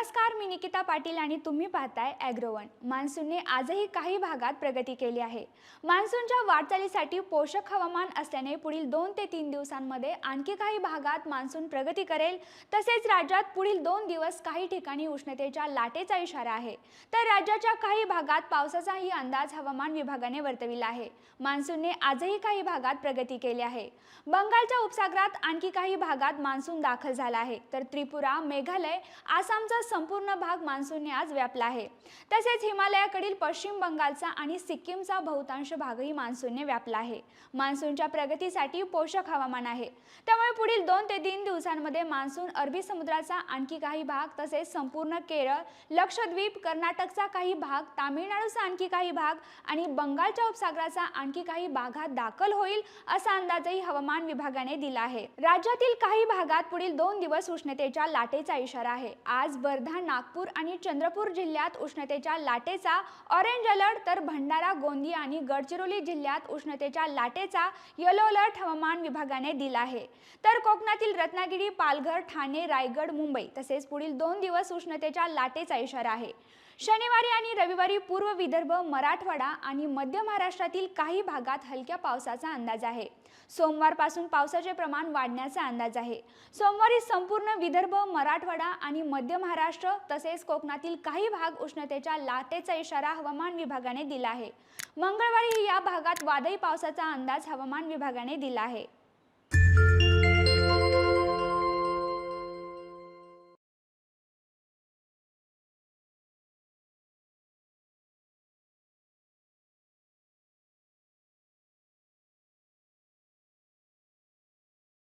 नमस्कार मी निकिता पाटील आणि तुम्ही पाहताय ॲग्रोवन मान्सूनने आजही काही भागात प्रगती केली आहे. मान्सूनच्या वाटचालीसाठी पोषक हवामान असल्याने पुढील दोन ते तीन दिवसांमध्ये आणखी काही भागात मान्सून प्रगती करेल. तसेच राज्यात पुढील दोन दिवस काही ठिकाणी उष्णतेच्या लाटेचा इशारा आहे. तर राज्याच्या काही भागात पावसाचाही अंदाज हवामान विभागाने वर्तविला आहे. मान्सूनने आजही काही भागात प्रगती केली आहे. बंगालच्या उपसागरात आणखी काही भागात मान्सून दाखल झाला आहे. तर त्रिपुरा मेघालय आसामचा संपूर्ण भाग मान्सूनने आज व्यापला आहे. तसेच हिमालयाकडील पश्चिम बंगालचा आणि सिक्कीमचा बहुतांश भागही मान्सूनने व्यापला आहे. मान्सूनच्या प्रगतीसाठी पोषक हवामान आहे. त्यामुळे पुढील दोन ते तीन दिवसांमध्ये मान्सून अरबी समुद्राचा आणखी काही भाग तसेच संपूर्ण केरळ लक्षद्वीप कर्नाटकचा काही भाग तामिळनाडूचा आणखी काही भाग आणि बंगालच्या उपसागराचा आणखी काही भागात दाखल होईल असा अंदाजही हवामान विभागाने दिला आहे. राज्यातील काही भागात पुढील दोन दिवस उष्णतेच्या लाटेचा इशारा आहे. आज वर्धा नागपूर आणि चंद्रपूर जिल्ह्यात उष्णतेच्या लाटेचा ऑरेंज अलर्ट तर भंडारा गोंदिया आणि गडचिरोली जिल्ह्यात उष्णतेच्या लाटेचा येलो अलर्ट हवामान विभागाने दिला आहे. तर कोकणातील रत्नागिरी पालघर ठाणे रायगड मुंबई तसेच पुढील दोन दिवस उष्णतेच्या लाटेचा इशारा आहे. शनिवारी आणि रविवारी पूर्व विदर्भ मराठवाडा आणि मध्य महाराष्ट्रातील काही भागात हलक्या पावसाचा अंदाज आहे. सोमवारपासून पावसाचे प्रमाण वाढण्याचा अंदाज आहे. सोमवारी संपूर्ण विदर्भ मराठवाडा आणि मध्य महाराष्ट्र तसेच कोकणातील काही भाग उष्णतेच्या लाटेचा इशारा हवामान विभागाने दिला आहे. मंगळवारी या भागात वादळी पावसाचा अंदाज हवामान विभागाने दिला आहे.